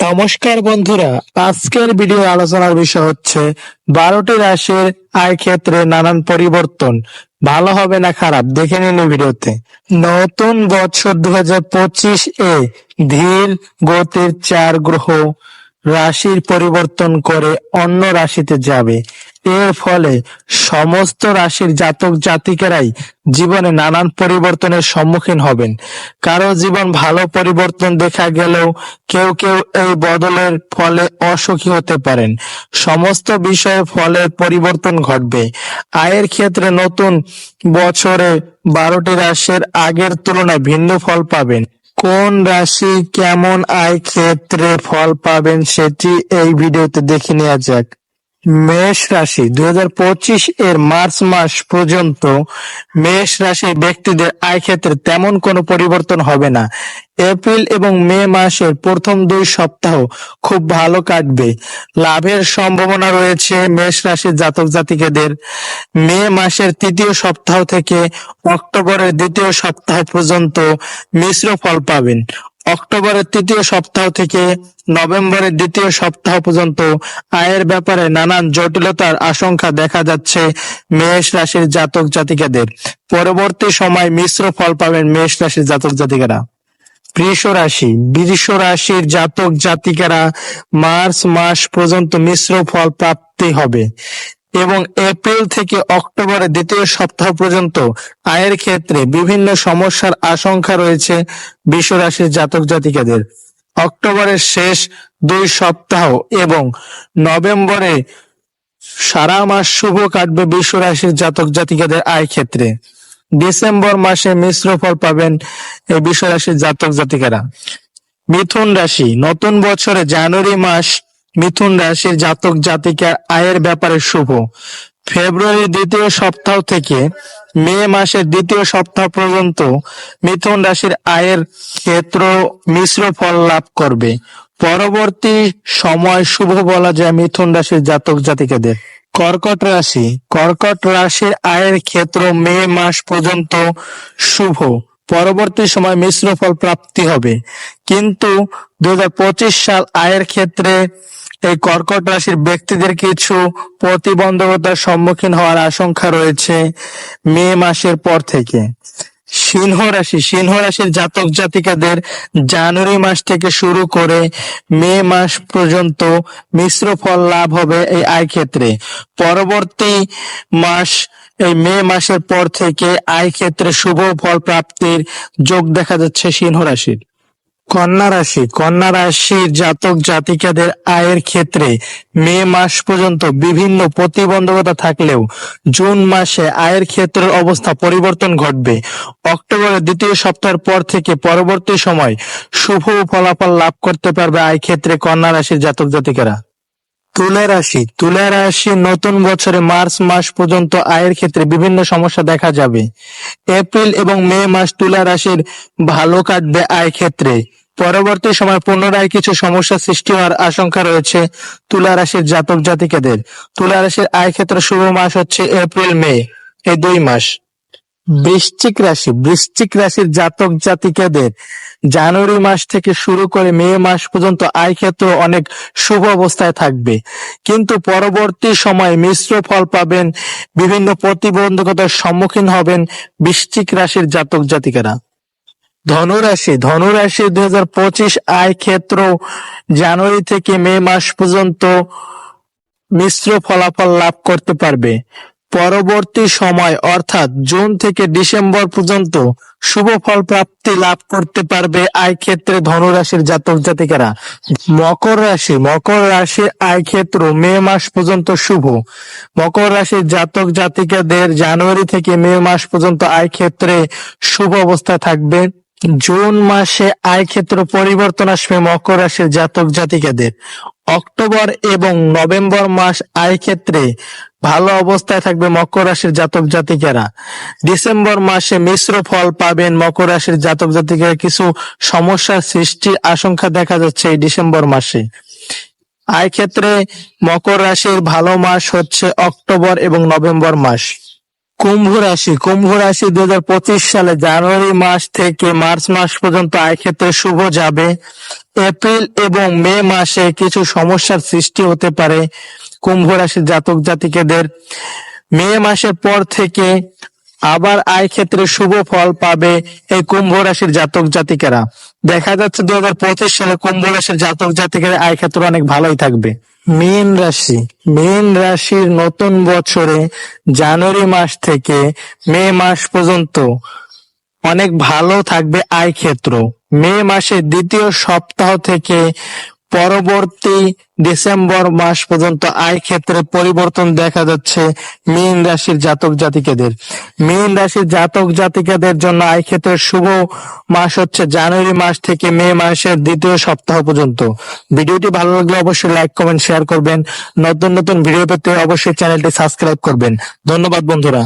নমস্কার বন্ধুরা, আজকের ভিডিও আলোচনার বিষয় হচ্ছে বারোটি রাশির আয় ক্ষেত্রে নানান পরিবর্তন। ভালো হবে না খারাপ? দেখে নিন ভিডিওতে। নতুন বছর দু হাজার পঁচিশ এ ধীর গতির চার গ্রহ রাশির পরিবর্তন করে অন্য রাশিতে যাবে। এর ফলে সমস্ত রাশির জাতক জাতিকেরাই জীবনে নানান পরিবর্তনের সম্মুখীন হবেন। কারও জীবন ভালো পরিবর্তন দেখা গেলেও কেউ কেউ এই বদলের ফলে অসুখী হতে পারেন। সমস্ত বিষয়ে ফলের পরিবর্তন ঘটবে। আয়ের ক্ষেত্রে নতুন বছরে বারোটি রাশির আগের তুলনায় ভিন্ন ফল পাবেন। কোন রাশি কেমন আয় ক্ষেত্রে ফল পাবেন সেটি এই ভিডিওতে দেখে নেওয়া যাক। মেষ রাশি দুই হাজার পঁচিশ এর মার্চ মাস পর্যন্ত মেষ রাশির ব্যক্তিদের আয় ক্ষেত্রে তেমন কোনো পরিবর্তন হবে না। এপ্রিল এবং মে মাসের প্রথম দুই সপ্তাহ খুব ভালো কাটবে। লাভের সম্ভাবনা রয়েছে মেষ রাশির জাতক জাতিকেদের। মে মাসের তৃতীয় সপ্তাহ থেকে অক্টোবরের দ্বিতীয় সপ্তাহ পর্যন্ত মিশ্র ফল পাবেন। অক্টোবরের তৃতীয় সপ্তাহ থেকে নভেম্বরের দ্বিতীয় সপ্তাহ পর্যন্ত আয়ের ব্যাপারে নানান জটিলতার আশঙ্কা দেখা যাচ্ছে মেষ রাশির জাতক জাতিকাদের। পরবর্তী সময় মিশ্র ফল পাবেন মেষ রাশির জাতক জাতিকারা। বৃষ রাশি। বৃষ রাশির জাতক জাতিকারা মার্চ মাস পর্যন্ত মিশ্র ফল প্রাপ্তি হবে এবং এপ্রিল থেকে অক্টোবরের দ্বিতীয় সপ্তাহ পর্যন্ত আয়ের ক্ষেত্রে বিভিন্ন সমস্যার আশঙ্কা রয়েছে বৃষ রাশির জাতক জাতিকাদের। অক্টোবরের শেষ দুই সপ্তাহ এবং নভেম্বরে সারা মাস শুভ কাটবে বৃষ রাশির জাতক জাতিকাদের আয় ক্ষেত্রে। ডিসেম্বর মাসে মিশ্র ফল পাবেন এই বৃষ রাশির জাতক জাতিকারা। মিথুন রাশি, নতুন বছরে জানুয়ারি মাস মিথুন রাশির জাতক জাতিকার আয়ের ব্যাপারে শুভ। ফেব্রুয়ারির দ্বিতীয় সপ্তাহ থেকে মে মাসের দ্বিতীয় সপ্তাহ পর্যন্ত মিথুন রাশির আয়ের ক্ষেত্র মিশ্র ফল লাভ করবে। পরবর্তী সময় শুভ বলা যায় মিথুন রাশির জাতক জাতিকাদের। কর্কট রাশি, কর্কট রাশির আয়ের ক্ষেত্র মে মাস পর্যন্ত শুভ। পরবর্তী সময় মিশ্র ফল প্রাপ্তি হবে। কিন্তু দুই হাজার পঁচিশ সাল আয়ের ক্ষেত্রে এই কর্কট রাশির ব্যক্তিদের কিছু প্রতিবন্ধকতার সম্মুখীন হওয়ার আশঙ্কা রয়েছে মে মাসের পর থেকে। সিংহ রাশি, সিংহ রাশির জাতক জাতিকাদের জানুয়ারি মাস থেকে শুরু করে মে মাস পর্যন্ত মিশ্র ফল লাভ হবে এই আয় ক্ষেত্রে। পরবর্তী মাস এই মে মাসের পর থেকে আয় ক্ষেত্রে শুভ ফল প্রাপ্তির যোগ দেখা যাচ্ছে সিংহ রাশির। কন্যা রাশি, কন্যা রাশির জাতক জাতিকাদের আয়ের ক্ষেত্রে মে মাস পর্যন্ত বিভিন্ন প্রতিবন্ধকতা থাকলেও জুন মাসে আয়ের ক্ষেত্রের অবস্থা পরিবর্তন ঘটবে। অক্টোবরের দ্বিতীয় সপ্তাহের পর থেকে পরবর্তী সময় শুভ ফলাফল লাভ করতে পারবে আয় ক্ষেত্রে কন্যা রাশির জাতক জাতিকারা। তুলা রাশি। তুলা রাশি নতুন বছরে মার্চ মাস পর্যন্ত আয়ের ক্ষেত্রে বিভিন্ন সমস্যা দেখা যাবে। এপ্রিল এবং মে মাস তুলা রাশির ভালো কাটবে আয় ক্ষেত্রে। পরবর্তী সময় পুনরায় কিছু সমস্যা সৃষ্টি হওয়ার আশঙ্কা রয়েছে তুলা রাশির জাতক জাতিকাদের তুলা রাশির আয় ক্ষেত্রে শুভ মাস হচ্ছে এপ্রিল, মে, এই দুই মাস। বৃশ্চিক রাশি, বৃশ্চিক রাশির জাতক জাতিকাদের জানুয়ারি মাস থেকে শুরু করে মে মাস পর্যন্ত আয় ক্ষেত্র অনেক শুভ অবস্থায় থাকবে। কিন্তু পরবর্তী সময় মিশ্র ফল পাবেন, বিভিন্ন প্রতিবন্ধকতার সম্মুখীন হবেন বৃশ্চিক রাশির জাতক জাতিকারা। ধনুরাশি ধনুরাশি দুই হাজার পঁচিশ আয় ক্ষেত্র জানুয়ারি থেকে মে মাস পর্যন্ত মিশ্র ফলাফল লাভ করতে পারবে। পরবর্তী সময়, অর্থাৎ জুন থেকে ডিসেম্বর পর্যন্ত, শুভ ফল প্রাপ্তি লাভ করতে পারবে আয় ক্ষেত্রে ধনুরাশির জাতক জাতিকারা। মকর রাশি, মকর রাশির আয় ক্ষেত্র মে মাস পর্যন্ত শুভ। মকর রাশির জাতক জাতিকাদের জানুয়ারি থেকে মে মাস পর্যন্ত আয় ক্ষেত্রে শুভ অবস্থায় থাকবে। জুন মাসে আয় ক্ষেত্র পরিবর্তন আসবে মকর রাশির জাতক জাতিকাদের। অক্টোবর এবং নভেম্বর মাস আয় ক্ষেত্রে ভালো অবস্থায় থাকবে মকর রাশির জাতক জাতিকারা। ডিসেম্বর মাসে মিশ্র ফল পাবেন মকর রাশির জাতক জাতিকারা। কিছু সমস্যার সৃষ্টির আশঙ্কা দেখা যাচ্ছে এই ডিসেম্বর মাসে। আয় ক্ষেত্রে মকর রাশির ভালো মাস হচ্ছে অক্টোবর এবং নভেম্বর মাস। কুম্ভ রাশি কুম্ভ রাশি দুই হাজার পঁচিশ সালে জানুয়ারি মাস থেকে মার্চ মাস পর্যন্ত আয় ক্ষেত্রে শুভ যাবে। এপ্রিল এবং মে মাসে কিছু সমস্যার সৃষ্টি হতে পারে কুম্ভ রাশির জাতক জাতিকেদের। মে মাসের পর থেকে আবার আয় ক্ষেত্রে শুভ ফল পাবে এই কুম্ভ রাশির জাতক জাতিকেরা। দেখা যাচ্ছে দু সালে কুম্ভ রাশির জাতক জাতিকের আয় ক্ষেত্রে অনেক ভালোই থাকবে। মীন রাশি। মীন রাশির নতুন বছরে জানুয়ারি মাস থেকে মে মাস পর্যন্ত অনেক ভালো থাকবে আয় ক্ষেত্র। মে মাসের দ্বিতীয় সপ্তাহ থেকে পরবর্তী ডিসেম্বর মাস পর্যন্ত আয় ক্ষেত্রে পরিবর্তন দেখা যাচ্ছে মীন রাশির জাতক জাতিকেদের। মীন রাশির জাতক জাতিকাদের জন্য আয় ক্ষেত্রে শুভ মাস হচ্ছে জানুয়ারি মাস থেকে মে মাসের দ্বিতীয় সপ্তাহ পর্যন্ত। ভিডিওটি ভালো লাগলে অবশ্যই লাইক, কমেন্ট, শেয়ার করবেন। নতুন নতুন ভিডিও পেতে অবশ্যই চ্যানেলটি সাবস্ক্রাইব করবেন। ধন্যবাদ বন্ধুরা।